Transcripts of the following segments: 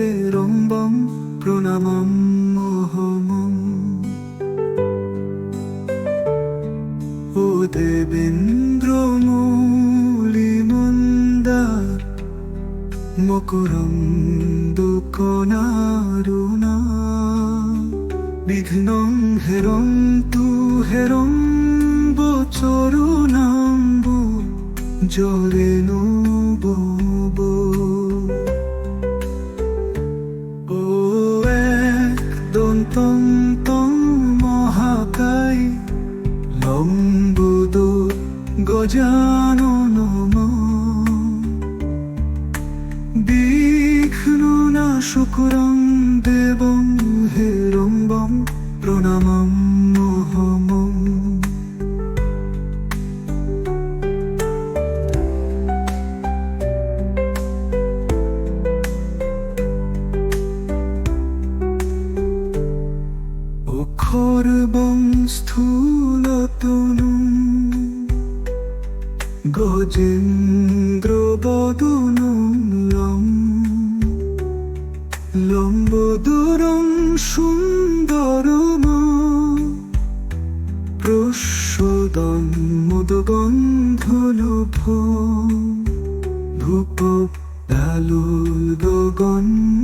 হেরম্বং প্রণামম মহমম। ও দেবেন্দ্র মূলিমন্দার মকরম দুকনারুণা। বিঘ্নং হেরং তু হেরং বচরুণাম্বু জলে जा ভূপ দালুল গগনস্থলম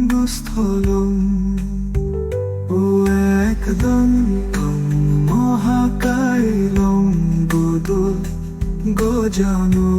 ও একদম মহাকাইলং বদল গজানো।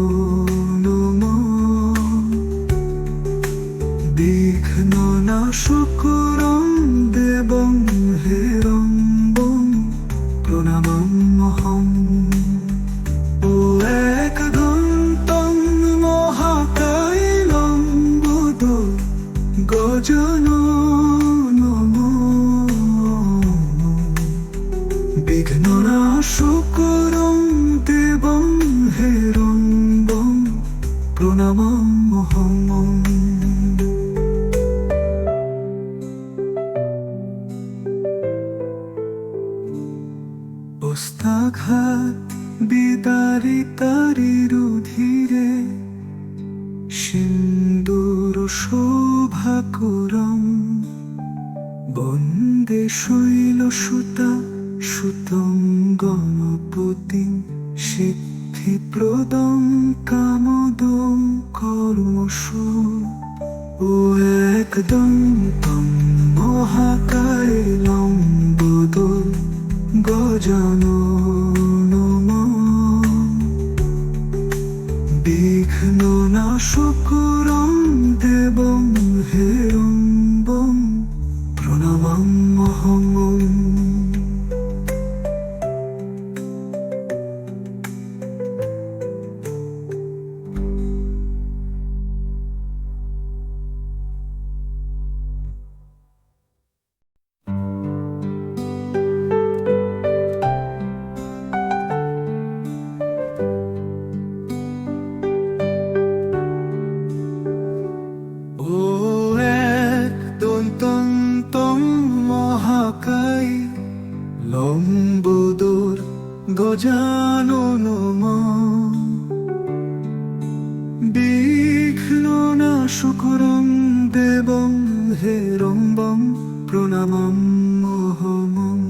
ওস্তাঘাত বিদারিতারি রুধিরে সিন্দুর শোভাকুরম বন্দে শৈল সুতং গজানন হেরম্বং প্রণামম মহমম।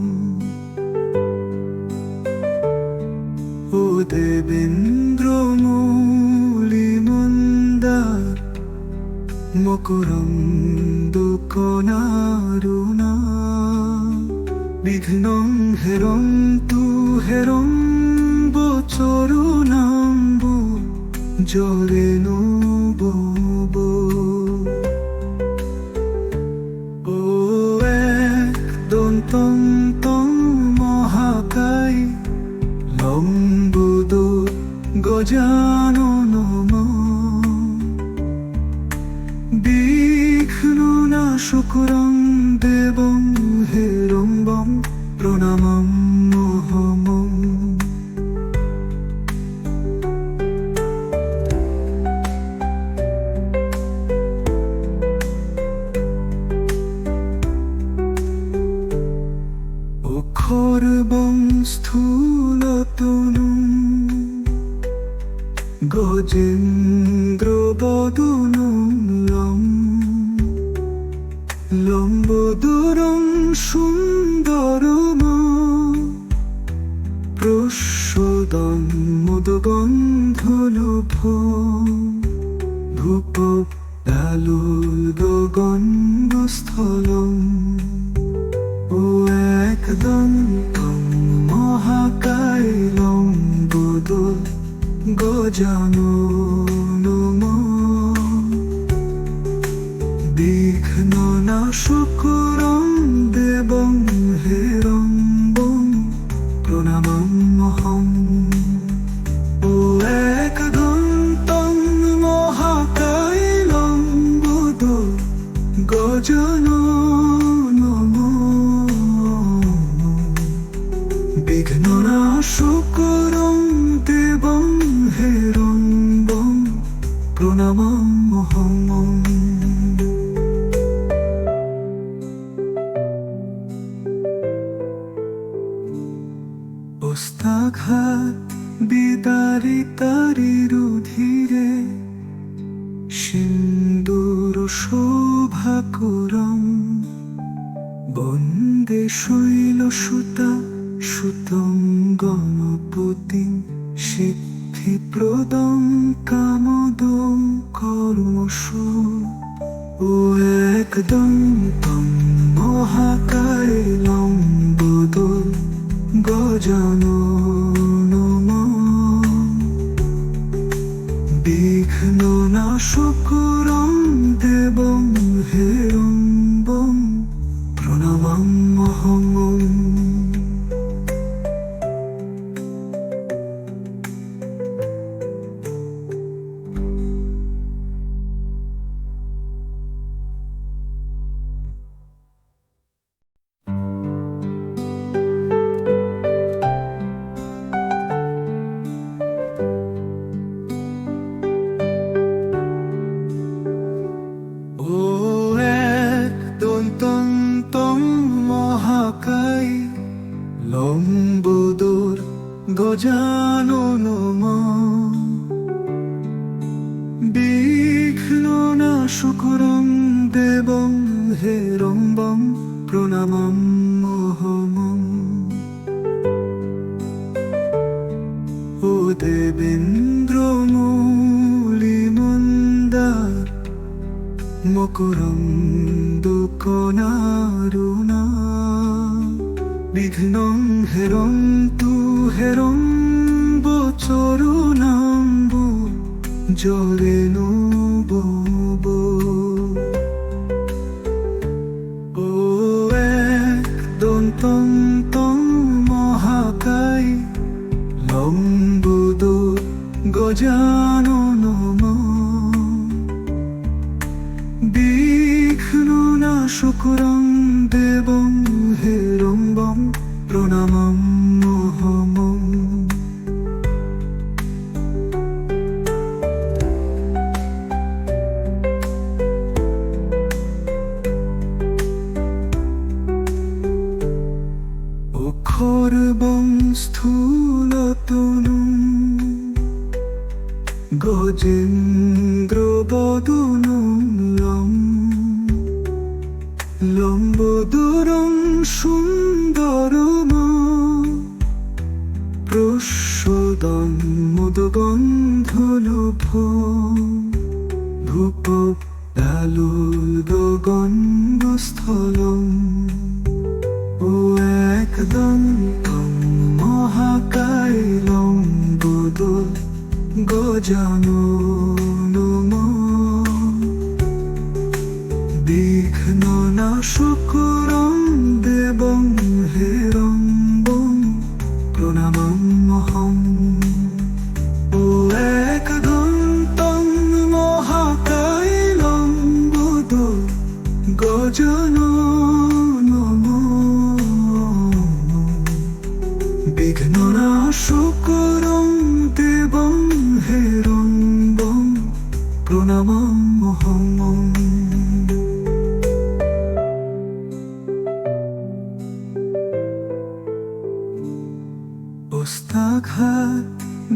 ও দেবেন্দ্র মূলিমন্দার মকরম দুকনারুণা। বিঘ্নং হেরং তু হেরং বচরুণাম্বু জলে দন্তং ভূপ দালুল গগন স্থলম ও একদন্তম মহাকাইলম বদল গজানো বিঘ্ন নাশকরং দেবং ওস্তাঘাত বিদারিতারি রুধিরে, সিন্দুর শোভাকুরম। বন্দে শৈল সুতা সুতং গণপতি ও একদম তং মহাকাইলং বদল গজানো হেরম্বং প্রণামম মোহমম। ও দেবেন্দ্র মূলিমন্দার মকরম দুকনারুণা। বিঘ্নং হেরং তু হেরং বচরুণাম্বু জলেনু ভূপ দালুল গগন স্থলম ও একদন্তং মহাকায়লম বদল গজানো অস্তাঘাত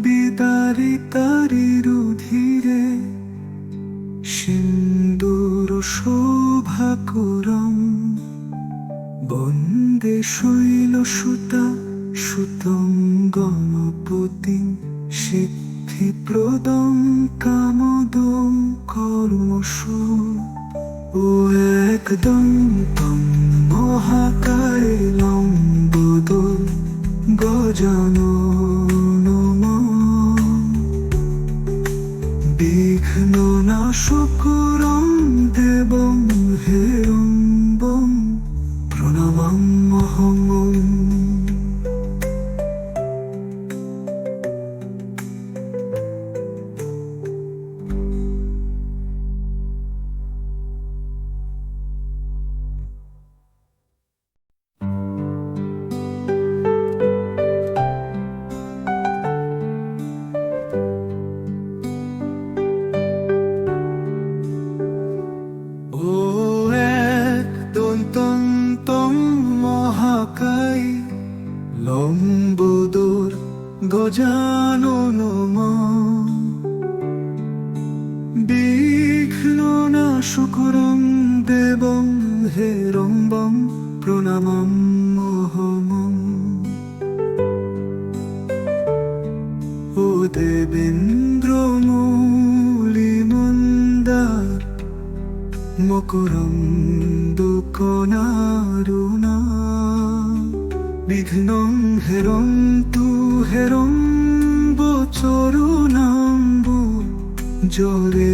বিদারিতারি রুধিরে, সিন্দুর শোভাকুরম। বন্দে শৈল সুতা সুতং গণপতি সিদ্ধিপ্রদং কামদং কর্মসু। ও একদম তং মহাকায় লম্বোদর গজানন হেরম্বং প্রণামম মহমম। ও দেবেন্দ্র মূলিমন্দার মকরম দুকনারুণা। বিঘ্নং হেরং তু হেরং বচরুণাম্বু জরেনু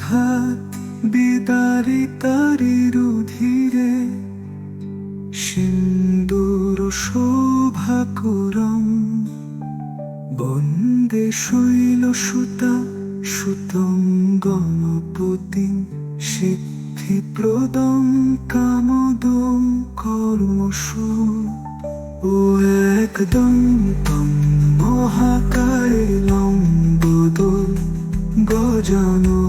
আঘাত বিদারি তারি রুধিরে, সিন্দুর শোভাকুরম, বন্দে শৈল সুতা সুতম গণপতি সিদ্ধিপ্রদম কামদম কর্মসু, ও একদম তম মহাকায় লম্বদল গজানো